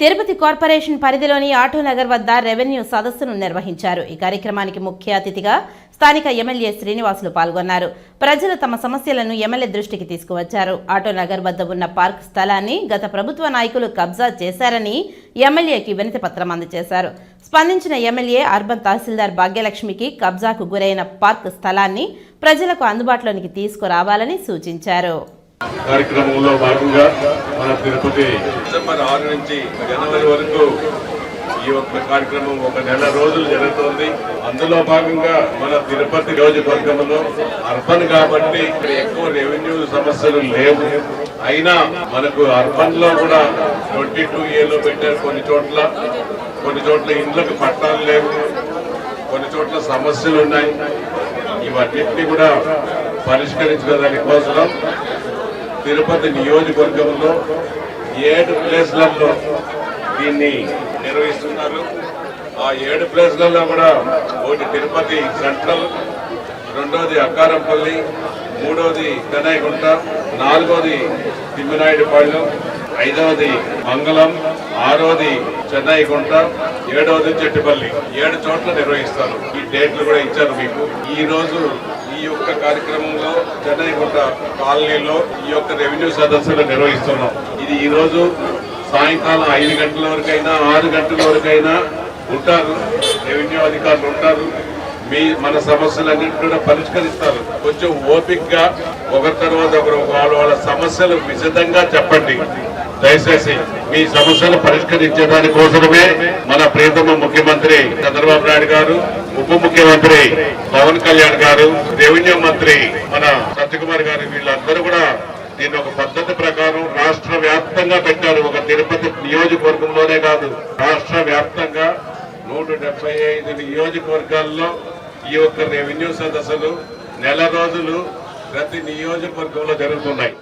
Tirupati corporation పరిధిలోని ఆటోనగర్ వద్ద revenue సదస్సును నిర్వహించారు. ఈ కార్యక్రమానికి ముఖ్య అతిథిగా స్థానిక ఎమ్మెల్యే శ్రీనివాసులు పాల్గొన్నారు. ప్రజలు తమ సమస్యలను ఎమ్మెల్యే దృష్టికి తీసుకువచ్చారు. ఆటోనగర్ వద్ద ఉన్న పార్క్ స్థలాన్ని గత ప్రభుత్వ నాయకులు కబ్జా చేశారని ఎమ్మెల్యేకి వినతి పత్రం అందజేశారు. స్పందించిన ఎమ్మెల్యే అర్బన్ తహసీల్దార్ భాగ్యలక్ష్మికి కబ్జాకు గురైన పార్క్ స్థలాన్ని ప్రజలకు అందుబాటులోనికి తీసుకురావాలని సూచించారు. కార్యక్రమంలో భాగంగా మన తిరుపతి డిసెంబర్ ఆరు నుంచి జనవరి వరకు ఈ యొక్క కార్యక్రమం ఒక నెల రోజులు జరుగుతుంది. అందులో భాగంగా మన తిరుపతి నియోజకవర్గంలో అర్బన్ కాబట్టి ఇక్కడ ఎక్కువ రెవెన్యూ సమస్యలు లేవు. అయినా మనకు అర్బన్లో కూడా ట్వంటీ టూ ఏలో పెట్టారు కొన్ని చోట్ల. కొన్ని చోట్ల ఇండ్లకు పట్టాలు లేవు. కొన్ని చోట్ల సమస్యలు ఉన్నాయి. ఇవన్నింటినీ కూడా పరిష్కరించిన కోసం తిరుపతి నియోజకవర్గంలో ఏడు ప్లేస్లలో దీన్ని నిర్వహిస్తున్నారు. ఆ ఏడు ప్లేస్లలో కూడా ఒకటి తిరుపతి సెంట్రల్ రెండోది అక్కారంపల్లి మూడోది గనాయగుంట నాలుగోది తిమ్మినాయుడుపాళ్యం ఐదవది మంగళం ఆరోది చెన్నైగుంట ఏడవది చెట్టుపల్లి. ఏడు చోట్ల నిర్వహిస్తారు. ఈ డేట్లు కూడా ఇచ్చారు మీకు. ఈ రోజు ఈ యొక్క కార్యక్రమంలో చెన్నైగుట్ట కాలనీలో ఈ యొక్క రెవెన్యూ సదస్సులు నిర్వహిస్తున్నాం. ఇది ఈ రోజు సాయంకాలం ఐదు గంటల వరకైనా ఆరు గంటల వరకైనా ఉంటారు. రెవెన్యూ అధికారులు ఉంటారు. మీ మన సమస్యలన్నింటి కూడా పరిష్కరిస్తారు. కొంచెం ఓపిక్గా ఒకరి తర్వాత ఒకరు వాళ్ళ వాళ్ళ సమస్యలు విశదంగా చెప్పండి. దయచేసి మీ సమస్యలు పరిష్కరించే దానికోసమే మన ప్రియతమ ముఖ్యమంత్రి చంద్రబాబు నాయుడు గారు ఉప ముఖ్యమంత్రి పవన్ కళ్యాణ్ గారు రెవెన్యూ మంత్రి మన సత్యకుమార్ గారు వీళ్ళందరూ కూడా దీన్ని ఒక పద్ధతి ప్రకారం రాష్ట్ర వ్యాప్తంగా పెట్టారు. ఒక తిరుపతి నియోజకవర్గంలోనే కాదు రాష్ట్ర వ్యాప్తంగా నూట డెబ్బై ఐదు నియోజకవర్గాల్లో ఈ యొక్క రెవెన్యూ సదస్సులు నెల రోజులు ప్రతి నియోజకవర్గంలో జరుగుతున్నాయి.